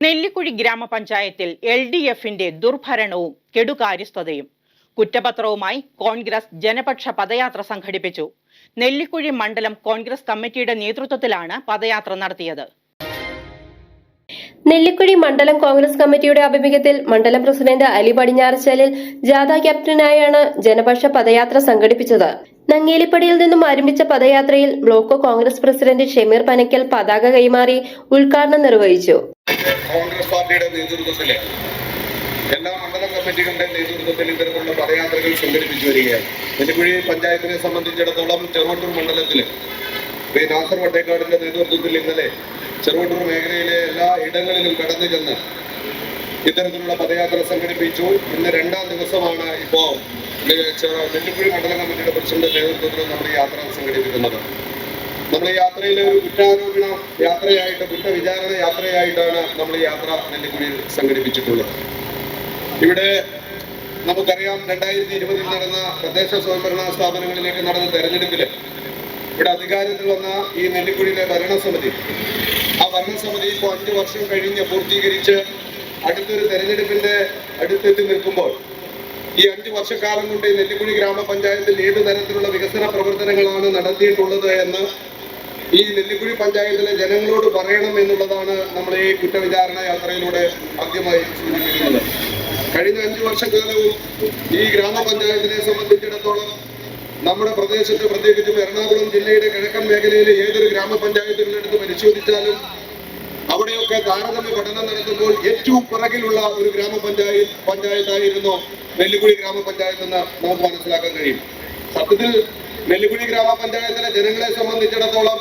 നെല്ലിക്കുഴി ഗ്രാമപഞ്ചായത്തിൽ L D എഫിന്റെ ദുർഭരണവും കെടുകാര്യസ്ഥതയും കുറ്റപത്രവുമായി കോൺഗ്രസ് ജനപക്ഷ പദയാത്ര സംഘടിപ്പിച്ചു. നെല്ലിക്കുഴി മണ്ഡലം കോൺഗ്രസ് കമ്മിറ്റിയുടെ നേതൃത്വത്തിലാണ് പദയാത്ര നടത്തിയത്. നെല്ലിക്കുഴി മണ്ഡലം കോൺഗ്രസ് കമ്മിറ്റിയുടെ ആഭിമുഖ്യത്തിൽ മണ്ഡലം പ്രസിഡന്റ് അലി പടിഞ്ഞാറച്ചാലിൽ ജാഥ ക്യാപ്റ്റനായാണ് ജനപക്ഷ പദയാത്ര സംഘടിപ്പിച്ചത്. നങ്ങേലിപ്പടിയിൽ നിന്നും ആരംഭിച്ച പദയാത്രയിൽ ബ്ലോക്ക് കോൺഗ്രസ് പ്രസിഡന്റ് ഷമീർ പനക്കൽ പതാക കൈമാറി ഉദ്ഘാടനം നിർവഹിച്ചു. കോൺഗ്രസ് പാർട്ടിയുടെ നേതൃത്വത്തിൽ എല്ലാ മണ്ഡലം കമ്മിറ്റികളുടെ നേതൃത്വത്തിൽ ഇത്തരത്തിലുള്ള പദയാത്രകൾ സംഘടിപ്പിച്ചു വരികയാണ്. നെല്ലിക്കുഴി പഞ്ചായത്തിനെ സംബന്ധിച്ചിടത്തോളം ചെറുവട്ടൂർ മണ്ഡലത്തിൽ പി നാസർ വട്ടേക്കാടിന്റെ നേതൃത്വത്തിൽ ഇന്നലെ ചെറുവട്ടൂർ മേഖലയിലെ എല്ലാ ഇടങ്ങളിലും കടന്നു ചെന്ന് ഇത്തരത്തിലുള്ള പദയാത്ര സംഘടിപ്പിച്ചു. ഇന്ന് രണ്ടാം ദിവസമാണ് ഇപ്പോൾ നെല്ലിക്കുഴി മണ്ഡലം കമ്മിറ്റിയുടെ പ്രസിഡന്റ് നേതൃത്വത്തിൽ നമ്മുടെ യാത്ര സംഘടിപ്പിക്കുന്നത്. നമ്മൾ യാത്രയിലെ ഒരു കുറ്റാരോപണ യാത്രയായിട്ട് കുറ്റവിചാരണ യാത്രയായിട്ടാണ് നമ്മൾ യാത്ര നെല്ലിക്കുഴിയിൽ സംഘടിപ്പിച്ചിട്ടുള്ളത്. ഇവിടെ നമുക്കറിയാം രണ്ടായിരത്തി ഇരുപതിൽ നടന്ന തദ്ദേശ സ്വയംഭരണ സ്ഥാപനങ്ങളിലേക്ക് നടന്ന തെരഞ്ഞെടുപ്പിൽ ഇവിടെ അധികാരത്തിൽ വന്ന ഈ നെല്ലിക്കുഴിയിലെ ഭരണസമിതി ആ ഭരണസമിതി ഇപ്പോൾ അഞ്ചു വർഷം കഴിഞ്ഞ് പൂർത്തീകരിച്ച് അടുത്തൊരു തെരഞ്ഞെടുപ്പിന്റെ അടുത്തെത്തി നിൽക്കുമ്പോൾ ഈ അഞ്ചു വർഷക്കാലം കൊണ്ട് നെല്ലിക്കുഴി ഗ്രാമപഞ്ചായത്തിൽ ഏത് തരത്തിലുള്ള വികസന പ്രവർത്തനങ്ങളാണ് നടത്തിയിട്ടുള്ളത് എന്ന് ഈ നെല്ലിക്കുഴി പഞ്ചായത്തിലെ ജനങ്ങളോട് പറയണം എന്നുള്ളതാണ് നമ്മൾ ഈ കുറ്റവിചാരണ യാത്രയിലൂടെ ആദ്യമായി സൂചിപ്പിക്കുന്നത്. കഴിഞ്ഞ അഞ്ചു വർഷക്കാലവും ഈ ഗ്രാമപഞ്ചായത്തിനെ സംബന്ധിച്ചിടത്തോളം നമ്മുടെ പ്രദേശത്ത് പ്രത്യേകിച്ചും എറണാകുളം ജില്ലയുടെ കിഴക്കൻ മേഖലയിലെ ഏതൊരു ഗ്രാമപഞ്ചായത്തുകളെടുത്ത് പരിശോധിച്ചാലും അവിടെയൊക്കെ താരതമ്യ പഠനം നടത്തുമ്പോൾ ഏറ്റവും പിറകിലുള്ള ഒരു ഗ്രാമപഞ്ചായത്ത് പഞ്ചായത്തായിരുന്നു നെല്ലിക്കുഴി ഗ്രാമപഞ്ചായത്ത് എന്ന് നമുക്ക് മനസ്സിലാക്കാൻ കഴിയും. സത്യത്തിൽ നെല്ലിക്കുഴി ഗ്രാമപഞ്ചായത്തിലെ ജനങ്ങളെ സംബന്ധിച്ചിടത്തോളം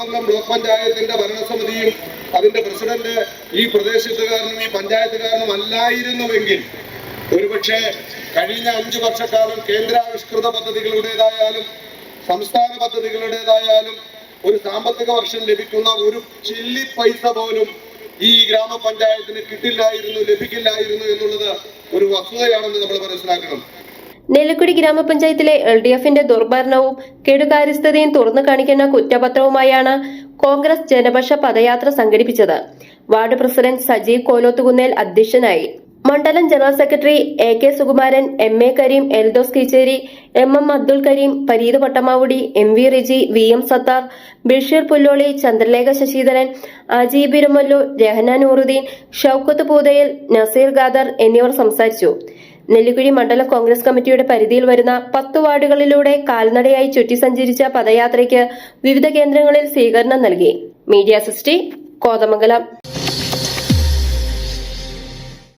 കോതമംഗലം ബ്ലോക്ക് പഞ്ചായത്തിന്റെ ഭരണസമിതിയും അതിന്റെ പ്രസിഡന്റ് ഈ പ്രദേശത്തുകാരനും ഈ പഞ്ചായത്തുകാരനും അല്ലായിരുന്നുവെങ്കിൽ ഒരുപക്ഷെ കഴിഞ്ഞ അഞ്ചു വർഷക്കാലം കേന്ദ്രാവിഷ്കൃത പദ്ധതികളുടേതായാലും സംസ്ഥാന പദ്ധതികളുടേതായാലും ഒരു സാമ്പത്തിക വർഷം ലഭിക്കുന്ന ഒരു ചില്ലി പൈസ പോലും ഈ ഗ്രാമപഞ്ചായത്തിന് കിട്ടില്ലായിരുന്നു ലഭിക്കില്ലായിരുന്നു എന്നുള്ളത് ഒരു വസ്തുതയാണെന്ന് നമ്മൾ മനസ്സിലാക്കണം. നെല്ലിക്കുടി ഗ്രാമപഞ്ചായത്തിലെ എൽ ഡി എഫിന്റെ ദുർഭരണവും കെടുകാര്യസ്ഥതയും തുറന്നു കാണിക്കുന്ന കുറ്റപത്രവുമായാണ് കോൺഗ്രസ് ജനപക്ഷ പദയാത്ര സംഘടിപ്പിച്ചത്. വാർഡ് പ്രസിഡന്റ് സജീവ് കോലോത്തുകുന്നേൽ അധ്യക്ഷനായി. മണ്ഡലം general secretary A K Sukumaran M A Kareem Eldhose Keecheri M M Abdul Kareem Pareeth Pattamavudi M V Riji V M Sathar Basheer Pulloli Chandralekha Sasidharan Ajeeb Birumallu Rahana Nooruddeen Shoukath Poothayil Naseer Khader എന്നിവർ സംസാരിച്ചു. നെല്ലിക്കുഴി മണ്ഡലം കോൺഗ്രസ് കമ്മിറ്റിയുടെ പരിധിയിൽ വരുന്ന പത്ത് വാർഡുകളിലൂടെ കാൽനടയായി ചുറ്റി സഞ്ചരിച്ച പദയാത്രയ്ക്ക് വിവിധ കേന്ദ്രങ്ങളിൽ സ്വീകരണം നൽകി. മീഡിയ സിസ്റ്റി കോതമംഗലം.